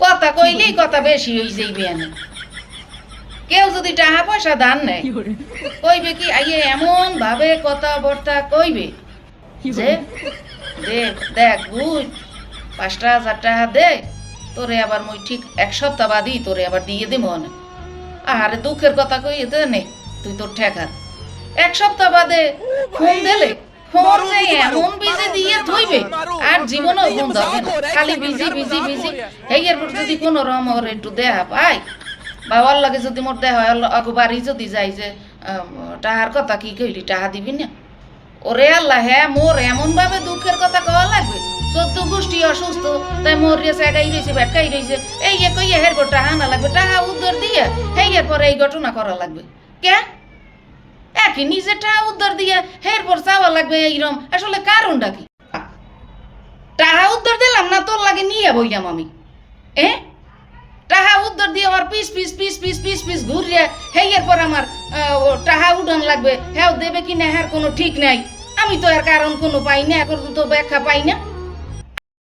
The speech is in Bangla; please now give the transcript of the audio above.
কথা কইলেই কথা বেশি হয়ে যাইবে আমি কেউ যদি টাকা পয়সা দান নেয় কইবে কি আইয়ে এমন ভাবে কথাবার্তা কইবে যে দেখ দেখ বুঝ পাঁচটা হাজার টাকা দে তোরে আবার মই ঠিক এক সপ্তাহ বাদই তোরে আবার দিয়ে দিব না আহারে দুঃখের কথা কই দে নে তুই তোর ঠেকার এক সপ্তাহ বাদে ফোন দিলে যে এমন বিজি দিয়ে থইবে। আর জীবনেও ফোন ধরবে খালি বিজি বিজি বিজি এই এরপর যদি কোনো রকম ওর একটু দেহা পাই বাবার লাগে যদি মোর দেহ বাড়ি যদি যাই যে টাহার কথা কি কইলি টাহা দিবি না? ওরে আল্লাহ হ্যাঁ মোর এমন ভাবে দুঃখের কথা কওয়া লাগবে? চোদ্দ গোষ্ঠী অসুস্থ তাই মোর রে সাইডাই রয়েছে ভেটকাই রয়েছে এই কইয়া হের টাহা না লাগবে টাহা উদ্ধার দিয়ে হেই এর পরে এই ঘটনা করা লাগবে। কে? টাহা উদ্ধার দিয়ে হের পর চাওয়া লাগবে এইরকম আসলে কারণটা কি? টাহা উদ্ধার দিলাম না, তোর লাগে নিয়ে বইলাম আমি। এ? টাহা উদ্ধার দিয়ে আমার piece piece piece piece piece piece ঘুরিয়ে হেইয়ের পর আমার টাহা উঠান লাগবে। হ্যাঁ দেবে কি না হ্যাঁ কোনো ঠিক নাই। আমি তো এর কারণ কোনো পাই না, এখন তো ব্যাখ্যা পাই না।